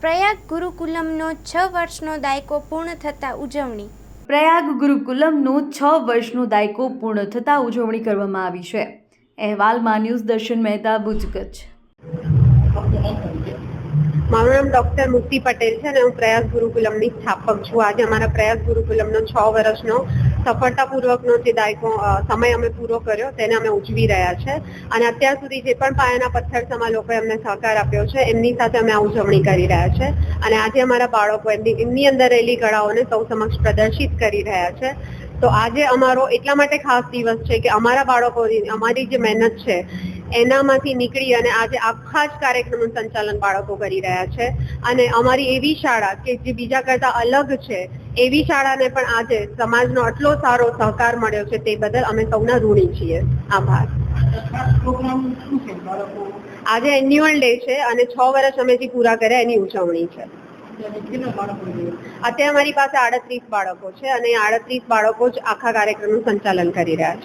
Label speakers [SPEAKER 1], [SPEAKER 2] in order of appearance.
[SPEAKER 1] પ્રયાગ ગુરુકુલમનો છ વર્ષનો દાયકો પૂર્ણ થતાં ઉજવણી.
[SPEAKER 2] પ્રયાગ ગુરુકુલમનો છ વર્ષનો દાયકો પૂર્ણ થતાં ઉજવણી કરવામાં આવી છે. અહેવાલમાં ન્યૂઝ દર્શન મહેતા ભુજ કચ્છ
[SPEAKER 3] મારું નામ ડોક્ટર મુક્તિ પટેલ છે અને હું પ્રયાસ ગુરુકુલમની સ્થાપક છું. આજે અમારા પ્રયાસ ગુરુકુલમનો છ વર્ષનો સફળતાપૂર્વકનો જે દાયકો સમય અમે પૂરો કર્યો, તેને અમે ઉજવી રહ્યા છે. અને અત્યાર સુધી જે પણ પાયાના પથ્થર સમા લોકોએ અમને સહકાર આપ્યો છે, એમની સાથે અમે આ ઉજવણી કરી રહ્યા છે. અને આજે અમારા બાળકો એમની એમની અંદર રહેલી કળાઓને સૌ સમક્ષ પ્રદર્શિત કરી રહ્યા છે. તો આજે અમારો એટલા માટે ખાસ દિવસ છે કે અમારા બાળકોની, અમારી જે મહેનત છે, એનામાંથી નીકળી અને આજે આખા જ કાર્યક્રમનું સંચાલન બાળકો કરી રહ્યા છે. અને અમારી એવી શાળા કે જે બીજા કરતા અલગ છે એવી શાળાને પણ આજે સમાજનો આટલો સારો સહકાર મળ્યો છે તે બદલ અમે સૌના ઋણી છીએ. આભાર. આજે એન્યુઅલ ડે છે અને છ વર્ષ અમે જે પૂરા કર્યા એની ઉજવણી છે. અત્યારે અમારી પાસે આડત્રીસ બાળકો છે અને આડત્રીસ બાળકો જ આખા કાર્યક્રમનું સંચાલન કરી રહ્યા છે.